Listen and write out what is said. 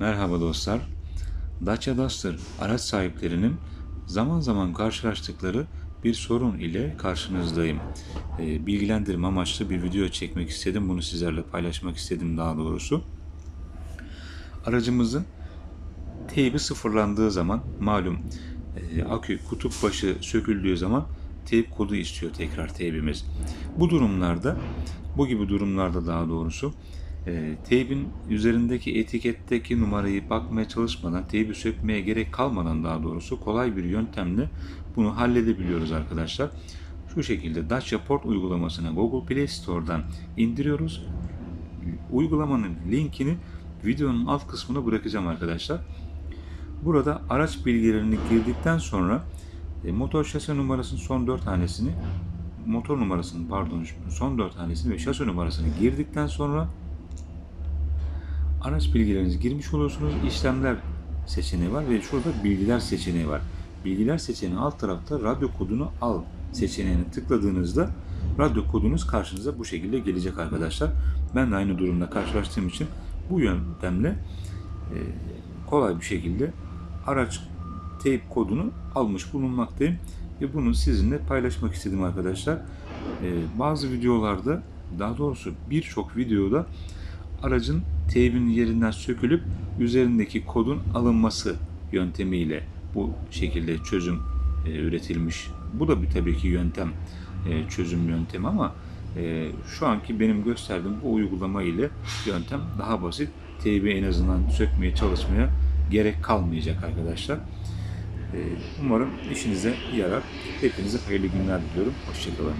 Merhaba dostlar. Dacia Duster araç sahiplerinin zaman zaman karşılaştıkları bir sorun ile karşınızdayım. Ee, bilgilendirme amaçlı bir video çekmek istedim. Bunu sizlerle paylaşmak istedim daha doğrusu. Aracımızın teybi sıfırlandığı zaman malum e, akü kutup başı söküldüğü zaman teyp kodu istiyor tekrar teybimiz. Bu durumlarda bu gibi durumlarda daha doğrusu e, teybin üzerindeki etiketteki numarayı bakmaya çalışmadan teybi sökmeye gerek kalmadan daha doğrusu kolay bir yöntemle bunu halledebiliyoruz arkadaşlar. Şu şekilde Dacia Port uygulamasını Google Play Store'dan indiriyoruz. Uygulamanın linkini videonun alt kısmına bırakacağım arkadaşlar. Burada araç bilgilerini girdikten sonra e, motor şase numarasının son 4 tanesini motor numarasının pardon son 4 tanesini ve şase numarasını girdikten sonra araç bilgilerinizi girmiş oluyorsunuz. İşlemler seçeneği var ve şurada bilgiler seçeneği var. Bilgiler seçeneği alt tarafta radyo kodunu al seçeneğine tıkladığınızda radyo kodunuz karşınıza bu şekilde gelecek arkadaşlar. Ben de aynı durumda karşılaştığım için bu yöntemle e, kolay bir şekilde araç teyp kodunu almış bulunmaktayım ve bunu sizinle paylaşmak istedim arkadaşlar. Ee, bazı videolarda daha doğrusu birçok videoda aracın teybin yerinden sökülüp üzerindeki kodun alınması yöntemiyle bu şekilde çözüm e, üretilmiş. Bu da bir tabii ki yöntem e, çözüm yöntemi ama e, şu anki benim gösterdiğim bu uygulama ile yöntem daha basit. Teybi en azından sökmeye çalışmaya gerek kalmayacak arkadaşlar. Ee, Umarım işinize yarar. Hepinize hayırlı günler diliyorum. Hoşçakalın.